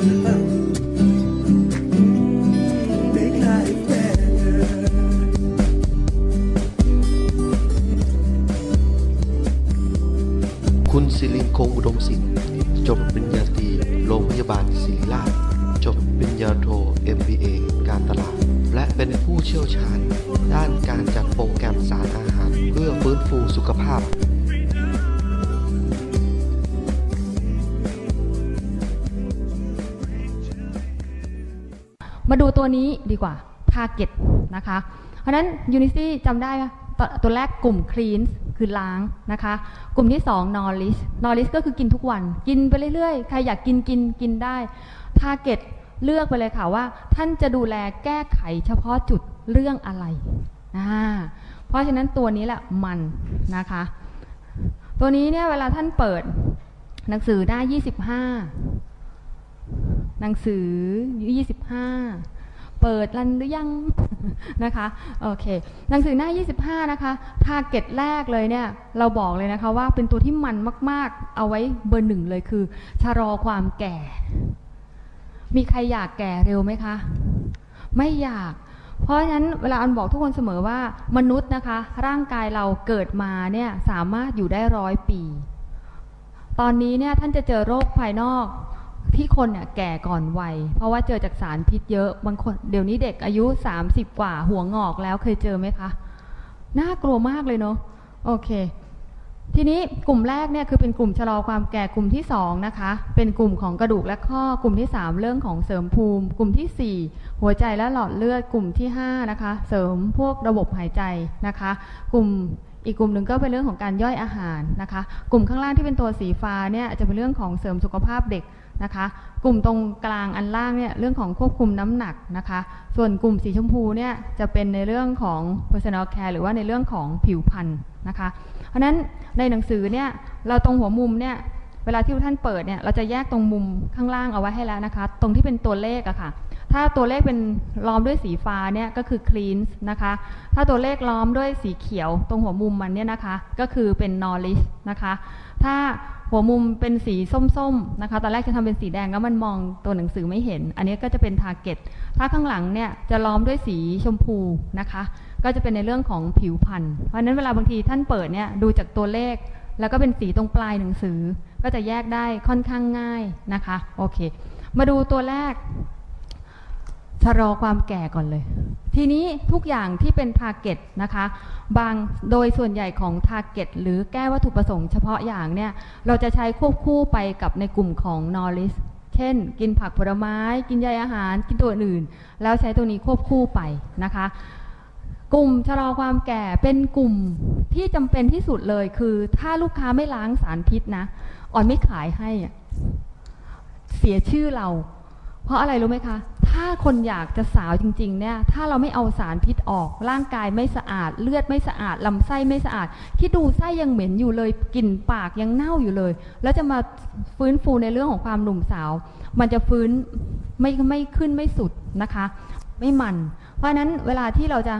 คุณสิริคงอุดมศิลป์จบปริญญาตรีโรงพยาบาลศิริราช จบปริญญาโท MBA การตลาด และเป็นผู้เชี่ยวชาญ ด้านการจัดโปรแกรมสารอาหาร เพื่อฟื้นฟูสุขภาพ มาดูตัวนี้ดีกว่า target นะคะ เพราะนั้น Unity จำได้ไหมตตัวแรกกลุ่ม clean คือล้างนะคะ กลุ่มที่ 2 knowledge knowledge ก็คือกินทุกวัน กินไปเรื่อยๆ ใครอยากกินกินกินได้ target เลือกไปเลยค่ะว่า ท่านจะดูแลแก้ไขเฉพาะจุดเรื่องอะไรอ่าเพราะฉะนั้นตัวนี้แหละมันนะคะ ตัวนี้เนี่ยเวลาท่านเปิดหนังสือหน้า 25 หนังสือ 25 เปิดรันหรือยัง นะคะโอเคหนังสือหน้า 25 นะคะทาร์เก็ตแรกเลยเนี่ย เราบอกเลยนะคะว่าเป็นตัวที่มันมาก ๆ เอาไว้เบอร์หนึ่งเลยคือชะลอความแก่ มีใครอยากแก่เร็วไหมคะ ไม่อยากเพราะฉะนั้นเวลาอันบอกทุกคนเสมอว่ามนุษย์นะคะ ร่างกายเราเกิดมาเนี่ยสามารถอยู่ได้ร้อยปี ตอนนี้เนี่ยท่านจะเจอโรคภายนอก ที่คนเนี่ยแก่ก่อนวัย เพราะว่าเจอจากสารพิษเยอะบางคนเดี๋ยวนี้เด็กอายุ 30 กว่า หัวงอกแล้วเคยเจอไหมคะ น่ากลัวมากเลยเนาะโอเค ทีนี้กลุ่มแรกเนี่ยคือเป็นกลุ่มชะลอความแก่กลุ่มที่สองนะคะเป็นกลุ่มของกระดูกและข้อกลุ่มที่สามเรื่องของเสริมภูมิ กลุ่มที่สี่หัวใจและหลอดเลือดกลุ่มที่ห้านะคะเสริมพวกระบบหายใจนะคะ กลุ่มอีกกลุ่มหนึ่งก็เป็นเรื่องของการย่อยอาหารนะคะ กลุ่มข้างล่างที่เป็นตัวสีฟ้าเนี่ยจะเป็นเรื่องของเสริมสุขภาพเด็ก นะคะ กลุ่มตรงกลางอันล่างเนี่ยเรื่องของควบคุมน้ำหนักนะคะ ส่วนกลุ่มสีชมพูเนี่ยจะเป็นในเรื่องของ personal care หรือว่าในเรื่องของผิวพรรณนะคะ เพราะฉะนั้นในหนังสือเนี่ยเราตรงหัวมุมเนี่ยเวลาที่ท่านเปิดเนี่ยเราจะแยกตรงมุมข้างล่างเอาไว้ให้แล้วนะคะ ตรงที่เป็นตัวเลขอะค่ะ ถ้าตัวเลขเป็นล้อมด้วยสีฟ้าเนี่ยก็คือ clean นะคะ ถ้าตัวเลขล้อมด้วยสีเขียว ตรงหัวมุมมันเนี่ยนะคะ ก็คือเป็น knowledge นะคะ ถ้า หัวมุมเป็นสีส้มๆนะคะ ตอนแรกจะทำเป็นสีแดงแล้วมันมองตัวหนังสือไม่เห็น อันนี้ก็จะเป็นทาร์เก็ต ถ้าข้างหลังเนี่ยจะล้อมด้วยสีชมพูนะคะ ก็จะเป็นในเรื่องของผิวพรรณ เพราะฉะนั้นเวลาบางทีท่านเปิดเนี่ยดูจากตัวเลข แล้วก็เป็นสีตรงปลายหนังสือ ก็จะแยกได้ค่อนข้างง่ายนะคะ โอเค มาดูตัวแรก ชะลอความแก่ก่อนเลย ทีนี้ทุกอย่างที่เป็น t a r g e t นะคะ บางโดยส่วนใหญ่ของ t a r g e t หรือแก้วัตถุประสงค์เฉพาะอย่างเนี่ย เราจะใช้ควบคู่ไปกับในกลุ่มของ knowledge เช่น กินผักผลไม้ กินใยอาหาร กินตัวอื่น แล้วใช้ตัวนี้ควบคู่ไปนะคะกลุ่มชะลอความแก่เป็นกลุ่มที่จำเป็นที่สุดเลยคือ ถ้าลูกค้าไม่ล้างสารพิษนะอ่อนไม่ขายให้เสียชื่อเรา เพราะอะไรรู้ไหมคะ ถ้าคนอยากจะสาวจริงๆเนี่ย ถ้าเราไม่เอาสารพิษออก ร่างกายไม่สะอาด เลือดไม่สะอาด ลำไส้ไม่สะอาด คิดดูไส้ยังเหม็นอยู่เลย กลิ่นปากยังเน่าอยู่เลย แล้วจะมาฟื้นฟูในเรื่องของความหนุ่มสาว มันจะฟื้นไม่ไม่ขึ้นไม่สุดนะคะ ไม่มัน เพราะฉะนั้นเวลาที่เราจะ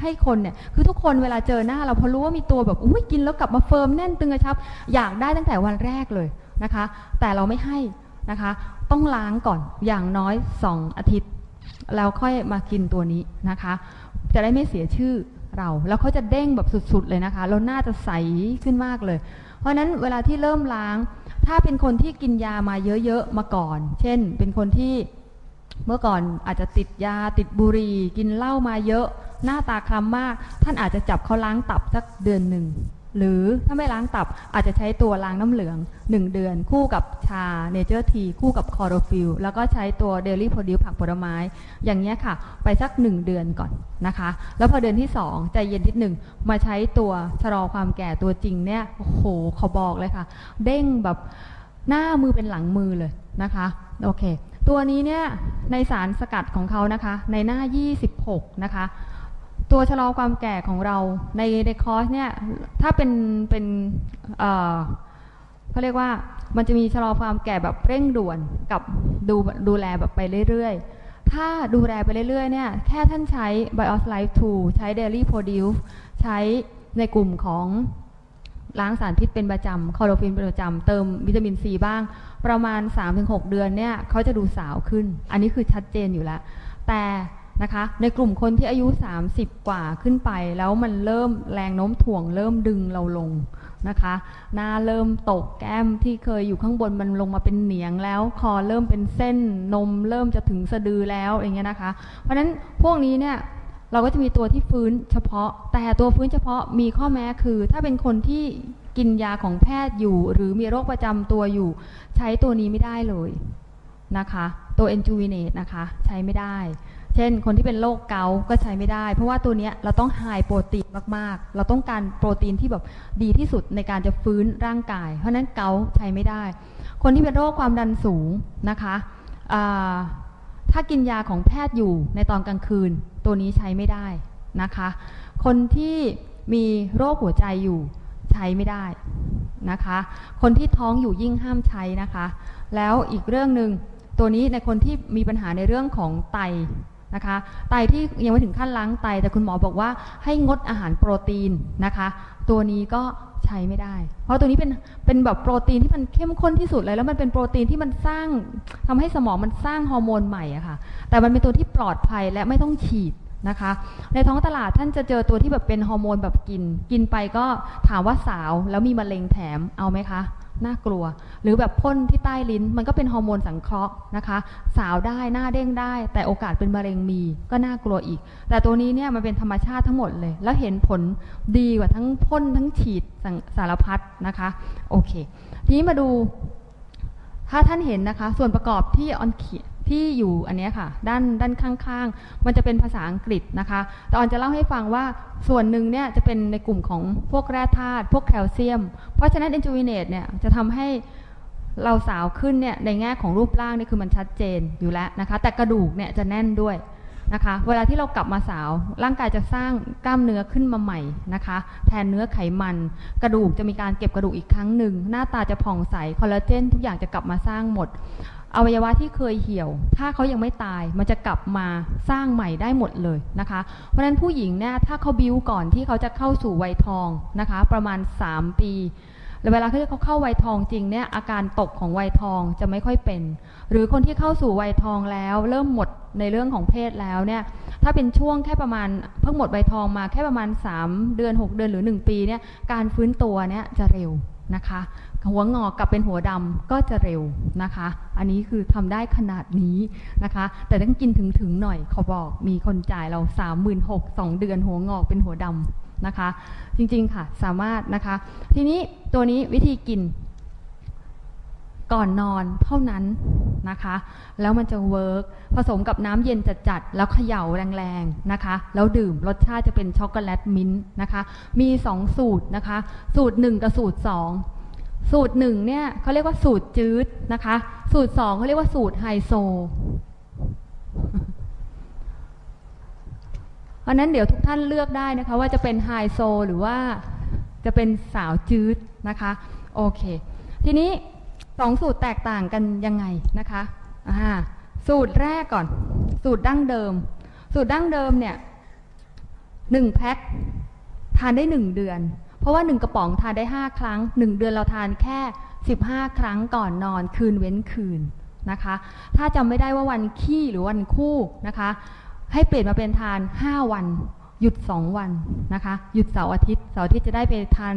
ให้คนเนี่ย คือทุกคนเวลาเจอหน้าเราพอรู้ว่ามีตัวแบบอุ้ยกินแล้วกลับมาเฟิร์มแน่นตึงกระชับ อยากได้ตั้งแต่วันแรกเลยนะคะ แต่เราไม่ให้นะคะ ต้องล้างก่อนอย่างน้อย 2 อาทิตย์ แล้วค่อยมากินตัวนี้นะคะ จะได้ไม่เสียชื่อเรา แล้วเขาจะเด้งแบบสุดๆเลยนะคะแล้วหน้าจะใสขึ้นมากเลย เพราะฉะนั้นเวลาที่เริ่มล้าง ถ้าเป็นคนที่กินยามาเยอะๆมาก่อน เช่น เป็นคนที่เมื่อก่อนอาจจะติดยาติดบุหรี่กินเหล้ามาเยอะ หน้าตาคล้ำมาก ท่านอาจจะจับเขาล้างตับสักเดือนหนึ่ง หรือถ้าไม่ล้างตับอาจจะใช้ตัวล้างน้ำเหลือง 1 เดือน คู่กับชาเนเจอร์ทีคู่กับคอโรฟิลแล้วก็ใช้ตัวเดลี่โปรดิวผักผลไม้ อย่างเงี้ยค่ะ ไปสัก 1 เดือนก่อนนะคะ แล้วพอเดือนที่ 2 ใจเย็นนิดหนึ่งมาใช้ตัวชะลอความแก่ตัวจริงเนี่ยโอ้โหขอบอกเลยค่ะ เด้งแบบหน้ามือเป็นหลังมือเลยนะคะโอเค ตัวนี้เนี่ยในสารสกัดของเขานะคะ ในหน้า 26 นะคะ ตัวชะลอความแก่ของเราในในคอร์สเนี่ยถ้าเป็นเป็นเอ่อเขาเรียกว่ามันจะมีชะลอความแก่แบบเร่งด่วนกับดูดูแลแบบไปเรื่อยๆ ถ้าดูแลไปเรื่อยๆเนี่ยแค่ท่านใช้ BIOS Life 2 ใช้ Daily Produce ใช้ในกลุ่มของล้างสารพิษเป็นประจำคลอโรฟินเป็นประจำเติมวิตามินซีบ้าง ประมาณ 3-6 เดือนเนี่ยเขาจะดูสาวขึ้น อันนี้คือชัดเจนอยู่แล้ว แต่ นะคะ ในกลุ่มคนที่อายุ 30 กว่าขึ้นไป แล้วมันเริ่มแรงโน้มถ่วง เริ่มดึงเราลงนะคะ หน้าเริ่มตกแก้มที่เคยอยู่ข้างบนมันลงมาเป็นเหนียงแล้ว คอเริ่มเป็นเส้นนมเริ่มจะถึงสะดือแล้วอย่างเงี้ยนะคะ เพราะฉะนั้นพวกนี้เนี่ยเราก็จะมีตัวที่ฟื้นเฉพาะ แต่ตัวฟื้นเฉพาะมีข้อแม้คือ ถ้าเป็นคนที่กินยาของแพทย์อยู่ หรือมีโรคประจำตัวอยู่ ใช้ตัวนี้ไม่ได้เลยนะคะ ตัว e n j u v i n a t e นะคะ ใช้ไม่ได้ เช่น คนที่เป็นโรคเกาต์ก็ใช้ไม่ได้ เพราะว่าตัวเนี้ยเราต้องไฮโปรตีนมากๆ เราต้องการโปรตีนที่แบบดีที่สุดในการจะฟื้นร่างกาย เพราะนั้นเกาต์ใช้ไม่ได้ คนที่เป็นโรคความดันสูงนะคะถ้ากินยาของแพทย์อยู่ในตอนกลางคืน ตัวนี้ใช้ไม่ได้นะคะ คนที่มีโรคหัวใจอยู่ใช้ไม่ได้นะคะ คนที่ท้องอยู่ยิ่งห้ามใช้นะคะ แล้วอีกเรื่องหนึ่งตัวนี้ในคนที่มีปัญหาในเรื่องของไต นะคะไตที่ยังไม่ถึงขั้นล้างไต แต่คุณหมอบอกว่าให้งดอาหารโปรตีนนะคะ ตัวนี้ก็ใช้ไม่ได้ เพราะตัวนี้เป็นเป็นแบบโปรตีนที่มันเข้มข้นที่สุดเลย แล้วมันเป็นโปรตีนที่มันสร้างทำให้สมองมันสร้างฮอร์โมนใหม่อะค่ะ แต่มันเป็นตัวที่ปลอดภัยและไม่ต้องฉีดนะคะ ในท้องตลาดท่านจะเจอตัวที่แบบเป็นฮอร์โมนแบบกิน กินไปก็ถามว่าสาวแล้วมีมะเร็งแถมเอาไหมคะ น่ากลัว หรือแบบพ่นที่ใต้ลิ้น มันก็เป็นฮอร์โมนสังเคราะห์นะคะ สาวได้หน้าเด้งได้ แต่โอกาสเป็นมะเร็งมีก็น่ากลัวอีก แต่ตัวนี้เนี่ยมันเป็นธรรมชาติทั้งหมดเลย แล้วเห็นผลดีกว่าทั้งพ่นทั้งฉีดสสารพัดนะคะโอเค ทีนี้มาดูถ้าท่านเห็นนะคะ ส่วนประกอบที่ออนเขียน ที่อยู่อันนี้ค่ะ ด้านด้านข้างๆ มันจะเป็นภาษาอังกฤษนะคะแต่ออนจะเล่าให้ฟังว่าส่วนหนึ่งเนี่ยจะเป็นในกลุ่มของพวกแร่ธาตุพวกแคลเซียม เพราะฉะนั้นเอนจูวินเนตเนี่ยจะทำให้เราสาวขึ้นเนี่ยในแง่ของรูปร่างนี่คือมันชัดเจนอยู่แล้วนะคะ แต่กระดูกเนี่ยจะแน่นด้วยนะคะ เวลาที่เรากลับมาสาว ร่างกายจะสร้างกล้ามเนื้อขึ้นมาใหม่นะคะ แทนเนื้อไขมัน กระดูกจะมีการเก็บกระดูกอีกครั้งหนึ่ง หน้าตาจะผ่องใส คอลลาเจนทุกอย่างจะกลับมาสร้างหมด อวัยวะที่เคยเหี่ยว ถ้าเขายังไม่ตาย มันจะกลับมาสร้างใหม่ได้หมดเลยนะคะ เพราะฉะนั้นผู้หญิงเนี่ยถ้าเขาบิ้วก่อนที่เขาจะเข้าสู่วัยทองนะคะ ประมาณ 3 ปีแล้วเวลาที่เขาเข้าวัยทองจริงเนี่ยอาการตกของวัยทองจะไม่ค่อยเป็น หรือคนที่เข้าสู่วัยทองแล้ว เริ่มหมดในเรื่องของเพศแล้วเนี่ยถ้าเป็นช่วงแค่ประมาณเพิ่งหมดวัยทองมาแค่ประมาณ 3 เดือน 6 เดือนหรือ 1 ปีเนี่ยการฟื้นตัวเนี่ยจะเร็ว นะคะ หัวงอกกลับเป็นหัวดำก็จะเร็วนะคะ อันนี้คือทำได้ขนาดนี้นะคะ แต่ต้องกินถึงถึงหน่อยเขาบอกมีคนจ่ายเรา3 6 0 0 0งเดือนหัวงอกเป็นหัวดำนะคะ จริงๆค่ะสามารถนะคะ ทีนี้ตัวนี้วิธีกิน ก่อนนอนเท่านั้นนะคะ แล้วมันจะเวิร์กผสมกับน้ำเย็นจัดๆแล้วเขย่าแรงๆนะคะ แล้วดื่มรสชาติจะเป็นช็อกโกแลตมิ้นท์นะคะ มี 2 สูตรนะคะ สูตร 1 กับสูตร 2 สูตรหนึ่งเนี่ยเขาเรียกว่าสูตรจืดนะคะ สูตรสองเขาเรียกว่าสูตรไฮโซเพราะนั้นเดี๋ยวทุกท่านเลือกได้นะคะ ว่าจะเป็นไฮโซหรือว่าจะเป็นสาวจืดนะคะ โอเค ทีนี้ สองสูตรแตกต่างกันยังไงนะคะอ่าสูตรแรกก่อน สูตรดั้งเดิม สูตรดั้งเดิมเนี่ยหนึ่งแพ็คทานได้หนึ่งเดือน เพราะว่าหนึ่งกระป๋องทานได้ห้าครั้งหนึ่งเดือนเราทานแค่สิบห้าครั้งก่อนนอนคืนเว้นคืนนะคะ ถ้าจำไม่ได้ว่าวันขี้หรือวันคู่นะคะ ให้เปลี่ยนมาเป็นทาน5วัน หยุด2วันนะคะ หยุดเสาร์อาทิตย์เสาร์อาทิตย์จะได้ไปทาน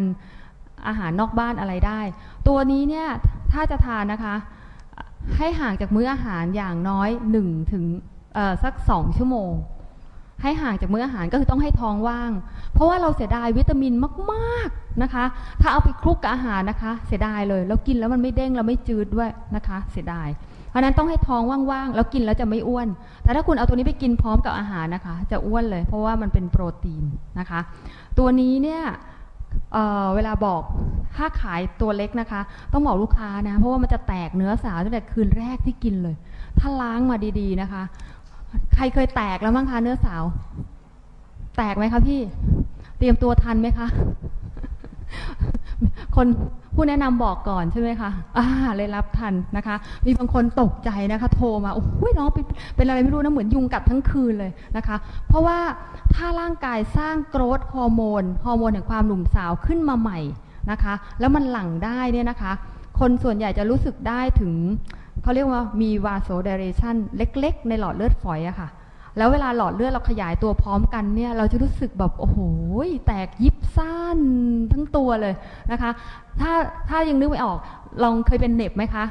อาหารนอกบ้านอะไรได้ ตัวนี้เนี่ย ถ้าจะทานนะคะ ให้ห่างจากมื้ออาหารอย่างน้อย1ถึงเอ่อสัก2ชั่วโมง ให้ห่างจากมื้ออาหารก็คือต้องให้ท้องว่าง เพราะว่าเราเสียดายวิตามินมากๆนะคะ ถ้าเอาไปคลุกกับอาหารนะคะ เสียดายเลยแล้วกินแล้วมันไม่เด้งแล้วไม่จืดด้วยนะคะ เสียดายเพราะนั้นต้องให้ท้องว่างๆ แล้วกินแล้วจะไม่อ้วน แต่ถ้าคุณเอาตัวนี้ไปกินพร้อมกับอาหารนะคะ จะอ้วนเลย เพราะว่ามันเป็นโปรตีนนะคะ ตัวนี้เนี่ยเเวลาบอก ถ้าขายตัวเล็กนะคะ ต้องบอกลูกค้านะ เพราะว่ามันจะแตกเนื้อสาวตั้งแต่คืนแรกที่กินเลย ถ้าล้างมาดีๆนะคะ ใครเคยแตกแล้วมั้งคะเนื้อสาว แตกไหมคะพี่ เตรียมตัวทันไหมคะ คนผู้แนะนำบอกก่อนใช่ไหมคะ อ่า เลยรับทันนะคะ มีบางคนตกใจนะคะ โทรมา โอ้ยน้องเป็นเป็นอะไรไม่รู้นะ เหมือนยุงกัดทั้งคืนเลยนะคะ เพราะว่าถ้าร่างกายสร้างโกรทฮอร์โมน ฮอร์โมนแห่งความหนุ่มสาวขึ้นมาใหม่ นะคะ แล้วมันหลั่งได้เนี่ยนะคะ คนส่วนใหญ่จะรู้สึกได้ถึงเขาเรียกว่ามีวาโซเดเรชันเล็ก ๆ ในหลอดเลือดฝอยอะค่ะ แล้วเวลาหลอดเลือดเราขยายตัวพร้อมกันเนี่ย เราจะรู้สึกแบบโอ้โหแตกยิบซ่านทั้งตัวเลยนะคะ ถ้าถ้ายังนึกไม่ออกลองเคยเป็นเน็บไหมคะ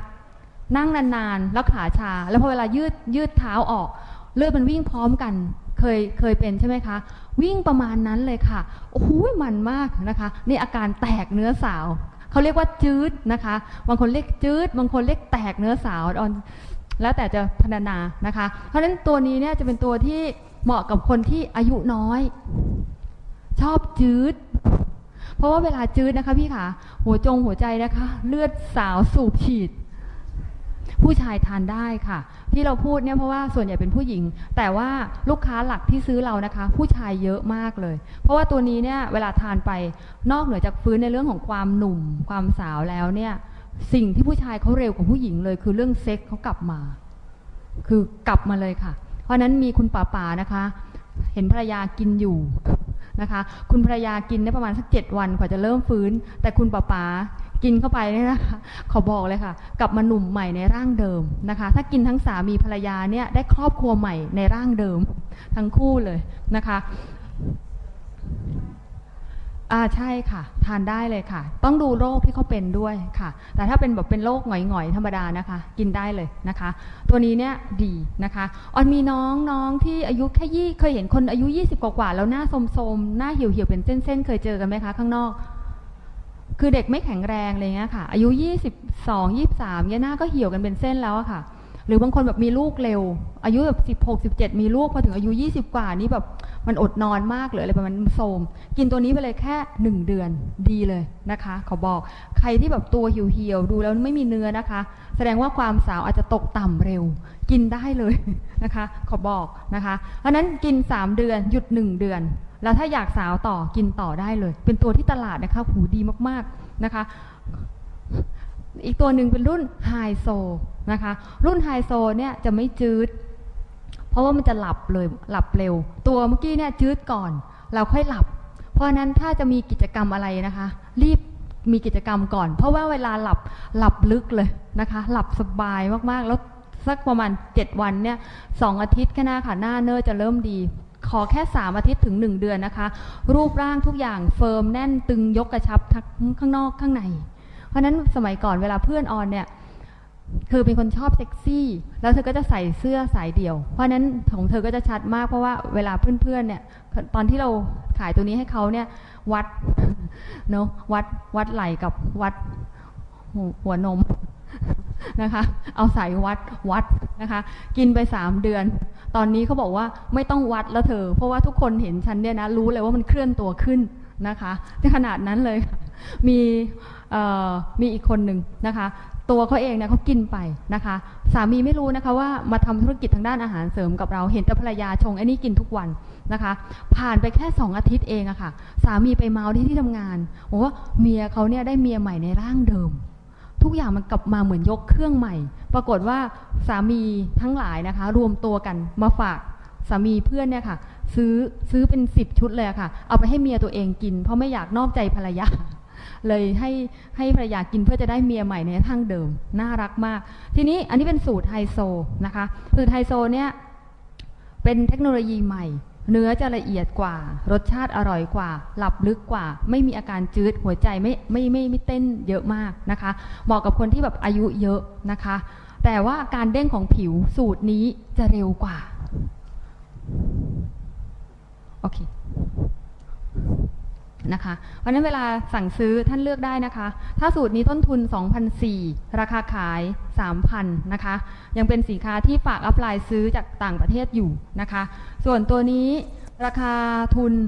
นั่งนานๆแล้วขาชา แล้วพอเวลายืดยืดเท้าออก เลือดมันวิ่งพร้อมกัน เคยเคยเป็นใช่ไหมคะ วิ่งประมาณนั้นเลยค่ะโอ้โหมันมากนะคะ นี่อาการแตกเนื้อสาวเขาเรียกว่าจืดนะคะ บางคนเรียกจืดบางคนเรียกแตกเนื้อสาวออนแล้วแต่จะพรรณนานะคะ เพราะฉะนั้นตัวนี้เนี่ยจะเป็นตัวที่เหมาะกับคนที่อายุน้อย ชอบจืด เพราะว่าเวลาจืดนะคะพี่ขาหัวจงหัวใจนะคะ เลือดสาวสูบฉีด ผู้ชายทานได้ค่ะ ที่เราพูดเนี่ยเพราะว่าส่วนใหญ่เป็นผู้หญิง แต่ว่าลูกค้าหลักที่ซื้อเรานะคะ ผู้ชายเยอะมากเลย เพราะว่าตัวนี้เนี่ยเวลาทานไปนอกเหนือจากฟื้นในเรื่องของความหนุ่มความสาวแล้วเนี่ยสิ่งที่ผู้ชายเขาเร็วกว่าผู้หญิงเลย คือเรื่องเซ็กเขากลับมา คือกลับมาเลยค่ะ เพราะนั้นมีคุณป๋าป๋านะคะ เห็นภรรยากินอยู่นะคะ คุณภรรยากินได้ประมาณสักเจ็ดวันกว่าจะเริ่มฟื้น แต่คุณป๋าป๋า กินเข้าไปเนี่ยนะคะขอบอกเลยค่ะ กลับมาหนุ่มใหม่ในร่างเดิมนะคะ ถ้ากินทั้งสามีภรรยาเนี่ยได้ครอบครัวใหม่ในร่างเดิม ทั้งคู่เลยนะคะอ่าใช่ค่ะ ทานได้เลยค่ะ ต้องดูโรคที่เขาเป็นด้วยค่ะ แต่ถ้าเป็นแบบเป็นโรคหงอยๆธรรมดานะคะ กินได้เลยนะคะ ตัวนี้เนี่ยดีนะคะออนมีน้องน้องที่อายุแค่ยี่เคยเห็นคนอายุ 20 กว่าๆแล้วหน้าโสมๆหน้าเหี่ยวๆเป็นเส้นๆ เคยเจอกันไหมคะข้างนอก คือเด็กไม่แข็งแรงอะไรเงี้ยค่ะ อายุ 22 23เนี่ยหน้าก็เหี่ยวกันเป็นเส้นแล้วอะค่ะ หรือบางคนแบบมีลูกเร็ว อายุแบบ16 17 มีลูกพอถึงอายุ 20 กว่านี่แบบมันอดนอนมากเลยอะไรประมาณมันโทมกินตัวนี้ไปเลยแค่ 1 เดือนดีเลยนะคะ ขอบอกใครที่แบบตัวเหี่ยวๆดูแล้วไม่มีเนื้อนะคะ แสดงว่าความสาวอาจจะตกต่ำเร็ว กินได้เลยนะคะ ขอบอกนะคะ เพราะฉะนั้นกิน 3 เดือนหยุด 1 เดือน แล้วถ้าอยากสาวต่อกินต่อได้เลย เป็นตัวที่ตลาดนะคะหูดีมากๆนะคะ อีกตัวหนึ่งเป็นรุ่นไฮโซนะคะ รุ่นไฮโซเนี่ยจะไม่จืด เพราะว่ามันจะหลับเลยหลับเร็ว ตัวเมื่อกี้เนี่ยจืดก่อน เราค่อยหลับ เพราะนั้นถ้าจะมีกิจกรรมอะไรนะคะ รีบมีกิจกรรมก่อน เพราะว่าเวลาหลับหลับลึกเลยนะคะ หลับสบายมากๆ แล้วสักประมาณ 7 วันเนี่ยสองอาทิตย์แค่หน้าค่ะหน้าเนื้อจะเริ่มดี ขอแค่ 3 อาทิตย์ถึง 1 เดือนนะคะ รูปร่างทุกอย่างเฟิร์มแน่นตึงยกกระชับทั้งข้างนอกข้างใน เพราะนั้นสมัยก่อนเวลาเพื่อนออนเนี่ยคือเป็นคนชอบเซ็กซี่ แล้วเธอก็จะใส่เสื้อสายเดี่ยว เพราะนั้นของเธอก็จะชัดมากเพราะว่าเวลาเพื่อนๆเนี่ย ตอนที่เราขายตัวนี้ให้เขาเนี่ย วัดเนาะวัดวัดไหล่กับวัดหัวนม นะคะ เอาสายวัดวัดนะคะ กินไปสามเดือน ตอนนี้เขาบอกว่าไม่ต้องวัดแล้วเธอ เพราะว่าทุกคนเห็นฉันเนี่ยนะรู้เลยว่ามันเคลื่อนตัวขึ้นนะคะในขนาดนั้นเลยมีมีอีกคนหนึ่งนะคะ ตัวเขาเองเนี่ยเขากินไปนะคะ สามีไม่รู้นะคะว่ามาทำธุรกิจทางด้านอาหารเสริมกับเราเห็นแต่ภรรยาชงไอ้นี่กินทุกวันนะคะ ผ่านไปแค่สองอาทิตย์เองอะค่ะ สามีไปเมาที่ที่ทำงานบอกว่าเมียเขาเนี่ยได้เมียใหม่ในร่างเดิม ทุกอย่างมันกลับมาเหมือนยกเครื่องใหม่ ปรากฏว่าสามีทั้งหลายนะคะ รวมตัวกันมาฝากสามีเพื่อนเนี่ยค่ะ ซื้อซื้อเป็นสิบชุดเลยค่ะ เอาไปให้เมียตัวเองกิน เพราะไม่อยากนอกใจภรรยา เลยให้ให้ภรรยากินเพื่อจะได้เมียใหม่ในทางเดิม น่ารักมาก ทีนี้อันนี้เป็นสูตรไฮโซนะคะ สูตรไฮโซเนี่ยเป็นเทคโนโลยีใหม่ เนื้อจะละเอียดกว่า รสชาติอร่อยกว่า หลับลึกกว่า ไม่มีอาการจืดหัวใจไม่ไม่ไม่ไม่เต้นเยอะมากนะคะเหมาะกับคนที่แบบอายุเยอะนะคะ แต่ว่าการเด้งของผิวสูตรนี้จะเร็วกว่าโอเค นะคะเพราะนั้นเวลาสั่งซื้อท่านเลือกได้นะคะ ถ้าสูตรนี้ต้นทุน 2,004ราคาขาย 3,000นะคะ ยังเป็นสินค้าที่ฝากอัพไลน์ซื้อจากต่างประเทศอยู่นะคะ ส่วนตัวนี้ราคาทุน